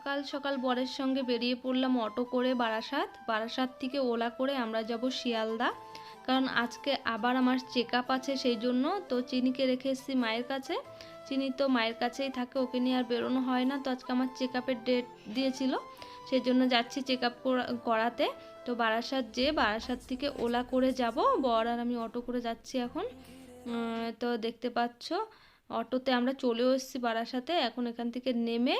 সকাল সকাল বরের সঙ্গে বেরিয়ে পড়লাম অটো করে বারাসাত। বারাসাত থেকে ওলা করে আমরা যাব শিয়ালদা। কারণ আজকে আবার আমার চেক আছে সেই জন্য। তো চিনিকে রেখে এসেছি মায়ের কাছে। চিনি তো মায়ের কাছেই থাকে, ওকে নিয়ে আর বেরোনো হয় না। তো আজকে আমার চেক ডেট দিয়েছিল, সেই জন্য যাচ্ছি চেক আপ করাতে। তো বারাসাত যে, বারাসাত থেকে ওলা করে যাব। বর আর আমি অটো করে যাচ্ছি এখন। তো দেখতে পাচ্ছ অটোতে আমরা চলেও এসেছি বারাসাতে এখন এখান থেকে নেমে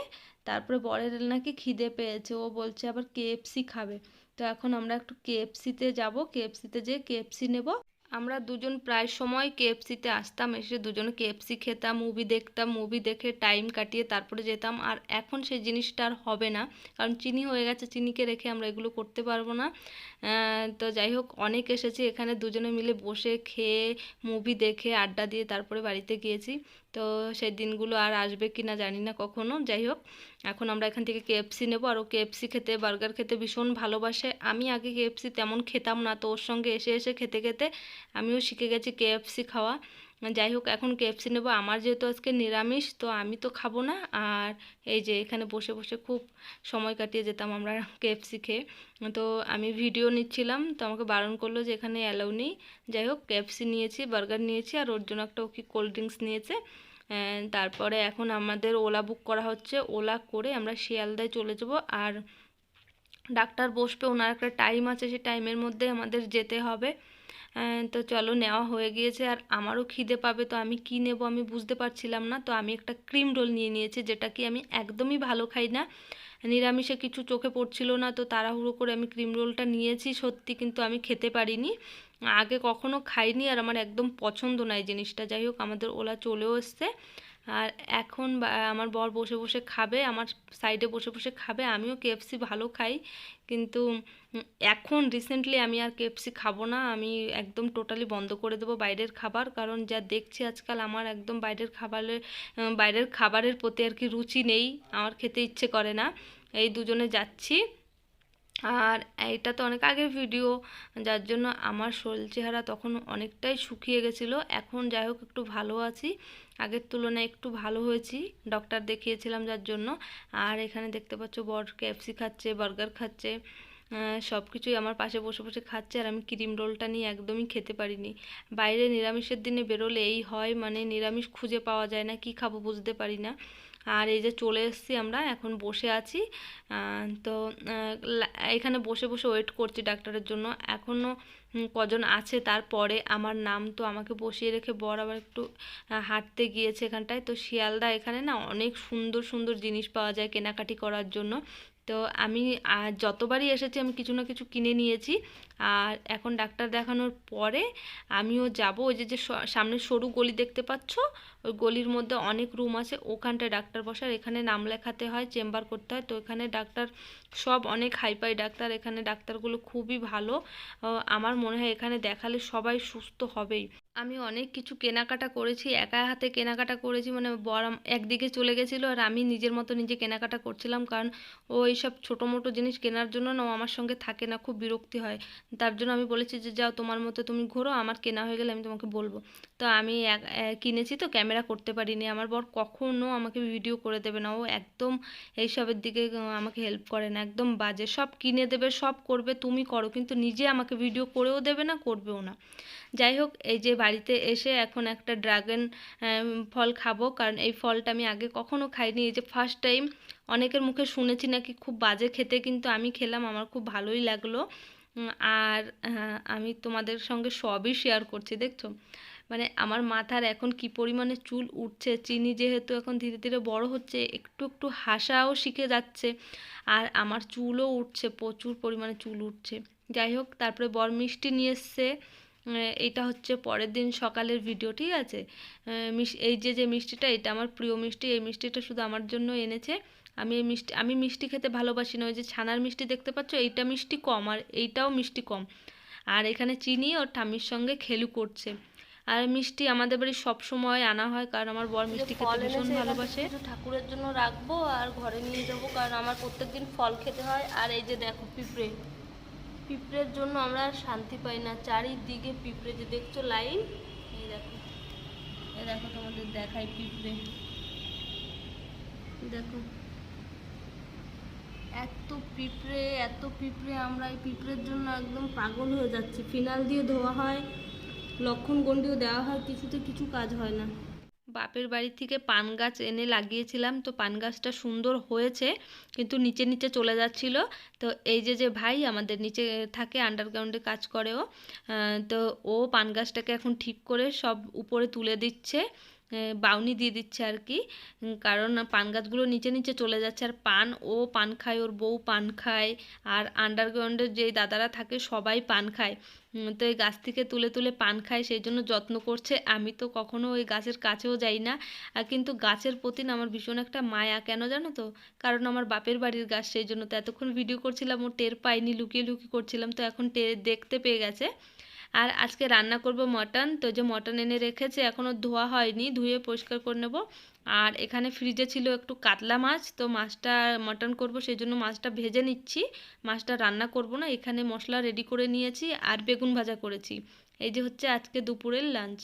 তারপরে বরের নাকি খিদে পেয়েছে। ও বলছে আবার কেএফসি খাবে। তো এখন আমরা একটু কেএফসিতে যাব। কেএফসিতে যেয়ে কেএফসি নেব। আমরা দুজন প্রায় সময় কেএফসিতে আসতাম, এসে দুজন কেএফসি খেতাম মুভি দেখতাম মুভি দেখে টাইম কাটিয়ে তারপরে যেতাম। আর এখন সেই জিনিসটা আর হবে না, কারণ চিনি হয়ে গেছে, চিনিকে রেখে আমরা এগুলো করতে পারব না। তো যাই হোক, অনেক এসেছি, এখানে দুজনে মিলে বসে খেয়ে মুভি দেখে, আড্ডা দিয়ে তারপরে বাড়িতে গিয়েছি। তো সেই দিনগুলো আর আসবে কি না জানি না কখনো, যাই হোক। এখন আমরা এখান থেকে কেএফসি নেব আর ও কেএফসি খেতে, বার্গার খেতে ভীষণ ভালোবাসে। আমি আগে কেএফসি তেমন খেতাম না, তো ওর সঙ্গে এসে এসে খেতে খেতে আমিও শিখে গেছি কেএফসি খাওয়া। যাই হোক, এখন কেএফসি নেব। আমার যেহেতু আজকে নিরামিষ, তো আমি তো খাব না। আর এই যে এখানে বসে বসে খুব সময় কাটিয়ে যেতাম আমরা কেএফসি খেয়ে। তো আমি ভিডিও নিচ্ছিলাম, তো আমাকে বারণ করল যে এখানে অ্যালাউ নেই। যাই হোক কেএফসি নিয়েছি বার্গার নিয়েছি, আর ওর জন্য একটা ওকে কোল্ড ড্রিঙ্কস নিয়েছে। তারপরে এখন আমাদের ওলা বুক করা হচ্ছে। ওলা করে আমরা শিয়ালদায় চলে যাব। আর ডাক্তার বসবে, ওনার একটা টাইম আছে সেই টাইমের মধ্যে আমাদের যেতে হবে। তো চলো নেওয়া হয়ে গিয়েছে আর আমারও খিদে পাবে, তো আমি কি নেব আমি বুঝতে পারছিলাম না। তো আমি একটা ক্রিম রোল নিয়ে নিয়েছি, যেটা কি আমি একদমই ভালো খাই না। নিরামিষে কিছু চোখে পড়ছিল না, তো তাড়াহুড়ো করে আমি ক্রিম রোলটা নিয়েছি, সত্যি কিন্তু আমি খেতে পারিনি। আগে কখনো খাইনি আর আমার একদম পছন্দ না এই জিনিসটা। যাই হোক, আমাদের ওলা চলেও এসছে। আর এখন আমার বর বসে বসে খাবে, আমার সাইডে বসে বসে খাবে, আমিও কেএফসি ভালো খাই। কিন্তু এখন রিসেন্টলি আমি আর কেএফসি খাব না, আমি একদম টোটালি বন্ধ করে দেবো বাইরের খাবার, কারণ যা দেখছি আজকাল আমার একদম বাইরের খাবারের বাইরের খাবারের প্রতি আর কি রুচি নেই, আমার খেতে ইচ্ছে করে না। এই দুজনে যাচ্ছি। আর এইটা তো অনেক আগের ভিডিও যার জন্য আমার শরীর চেহারা তখন অনেকটাই শুকিয়ে গেছিল। এখন যাই হোক, একটু ভালো আছি। আগের তুলনায় একটু ভালো হয়েছি ডক্টর দেখিয়েছিলাম যার জন্য। আর এখানে দেখতে পাচ্ছ, বর ক্যাপসি খাচ্ছে বার্গার খাচ্ছে। সব কিছুই আমার পাশে বসে বসে খাচ্ছে আর আমি ক্রিম রোলটা নিয়ে একদমই খেতে পারিনি। বাইরে নিরামিষের দিনে বেরোলে এই হয় মানে নিরামিষ খুঁজে পাওয়া যায় না, কি খাব বুঝতে পারি না। আর এই যে চলে এসেছি আমরা, এখন বসে আছি। তো এখানে বসে বসে ওয়েট করছি ডাক্তারের জন্য। এখনও কজন আছে তারপরে, আমার নাম তো আমাকে বসিয়ে রেখে বর আবার একটু হাঁটতে গিয়েছে এখানটায়। তো শিয়ালদা এখানে না অনেক সুন্দর সুন্দর জিনিস পাওয়া যায় কেনাকাটি করার জন্য। তো আমি যতবারই এসেছি আমি কিছু না কিছু কিনে নিয়েছি। আর এখন ডাক্তার দেখানোর পরে আমিও যাব, ওই যে যে সামনে সরু গলি দেখতে পাচ্ছ? ওই গলির মধ্যে অনেক রুম আছে, ওখানটায় ডাক্তার বসার এখানে নাম লেখাতে হয় চেম্বার করতে হয়, তো এখানে ডাক্তার সব অনেক হাইপাই ডাক্তার, এখানে ডাক্তারগুলো খুবই ভালো। আমার মনে হয় এখানে দেখালে সবাই সুস্থ হবেই। আমি অনেক কিছু কেনাকাটা করেছি, একা হাতে কেনাকাটা করেছি মানে বর একদিকে চলে গেছিল আর আমি নিজের মতো নিজে কেনাকাটা করছিলাম, কারণ ও এইসব ছোটো মোটো জিনিস কেনার জন্য না, ও আমার সঙ্গে থাকে না, খুব বিরক্তি হয়। তার জন্য আমি বলেছি যে, যাও তোমার মতো তুমি ঘোরো, আমার কেনা হয়ে গেলে আমি তোমাকে বলব। তো আমি কিনেছি তো ক্যামেরা করতে পারিনি। আমার বর কখনো আমাকে ভিডিও করে দেবে না। ও একদম এইসবের দিকে আমাকে হেল্প করে না। একদম বাজে। সব কিনে দেবে, সব করবে, তুমি করো। কিন্তু নিজে আমাকে ভিডিও করেও দেবে না, করবেও না। যাই হোক, এই যে বাড়িতে এসে এখন একটা ড্রাগন ফল খাব। কারণ এই ফলটা আমি আগে কখনো খাইনি। এই যে ফার্স্ট টাইম অনেকের মুখে শুনেছি নাকি খুব বাজে খেতে, কিন্তু আমি খেলাম, আমার খুব ভালোই লাগল। আর আমি তোমাদের সঙ্গে সবই শেয়ার করছি, দেখছ? মানে আমার মাথার এখন কি পরিমাণে চুল উঠছে, চিনি যেহেতু এখন ধীরে ধীরে বড় হচ্ছে, একটু একটু হাসাও শিখে যাচ্ছে আর আমার চুলও উঠছে, প্রচুর পরিমাণে চুল উঠছে। যাই হোক, তারপরে বর মিষ্টি নিয়ে এসছে এটা হচ্ছে পরের দিন সকালের ভিডিও ঠিক আছে? এই যে যে মিষ্টিটা, এটা আমার প্রিয় মিষ্টি, এই মিষ্টিটা শুধু আমার জন্য এনেছে। আমি এই মিষ্টি, আমি মিষ্টি খেতে ভালোবাসি না, ওই যে ছানার মিষ্টি দেখতে পাচ্ছ, এইটা মিষ্টি কম আর এইটাও মিষ্টি কম। আর এখানে চিনি ওর ঠাম্মির সঙ্গে খেলু করছে। আর মিষ্টি আমাদের বাড়ি সব সময় আনা হয় কারণ আমার বর মিষ্টি খেতে ভীষণ ভালোবাসে। ঠাকুরের জন্য রাখব আর ঘরে নিয়ে যাব কারণ আমার প্রত্যেকদিন ফল খেতে হয়। আর এই যে দেখো পিঁপড়ে পিঁপড়ের জন্য আমরা শান্তি পাই না। চারিদিকে পিঁপড়ে যে দেখছ লাইন এই দেখো। এই দেখো তোমাদের দেখাই পিঁপড়ে। দেখো। এত পিঁপড়ে এত পিঁপড়ে আমরা এই পিঁপড়ের জন্য একদম পাগল হয়ে যাচ্ছি। ফিনাল দিয়ে ধোয়া হয় লক্ষণ গণ্ডিও দেওয়া হয়, কিছুতে কিছু কাজ হয় না। বাপের বাড়ি থেকে পান গাছ এনে লাগিয়েছিলাম, তো পান গাছটা সুন্দর হয়েছে, কিন্তু নিচে নিচে চলে যাচ্ছিল। তো এই যে যে ভাই আমাদের নিচে থাকে আন্ডারগ্রাউন্ডে কাজ করেও তো ও পান গাছটাকে এখন ঠিক করে সব উপরে তুলে দিচ্ছে। বাউনি দিয়ে দিচ্ছে আর কি। কারণ পান গাছগুলো নিচে নিচে চলে যাচ্ছে আর পান, ও পান খায়, ওর বউ পান খায়, আর আন্ডারগ্রাউন্ডের যে দাদারা থাকে সবাই পান খায়। তো এই গাছ থেকে তুলে তুলে পান খায়, সেই জন্য যত্ন করছে। আমি তো কখনো ওই গাছের কাছেও যাই না। আর কিন্তু গাছের প্রতি আমার ভীষণ একটা মায়া। কেন জানো তো? কারণ আমার বাপের বাড়ির গাছ, সেই জন্য তো এতক্ষণ ভিডিও করছিলাম, ও টের পাইনি লুকিয়ে লুকিয়ে করছিলাম, তো এখন টের দেখতে পেয়ে গেছে। আর আজকে রান্না করব মটন। তো যে মটন এনে রেখেছে এখনও ধোয়া হয়নি, ধুয়ে পরিষ্কার করে নেব। আর এখানে ফ্রিজে ছিল একটু কাতলা মাছ, তো মাছটা মটন করব, সেই জন্য মাছটা ভেজে নিচ্ছি। মাছটা রান্না করব না, এখানে মশলা রেডি করে নিয়েছি, আর বেগুন ভাজা করেছি। এই যে হচ্ছে আজকে দুপুরের লাঞ্চ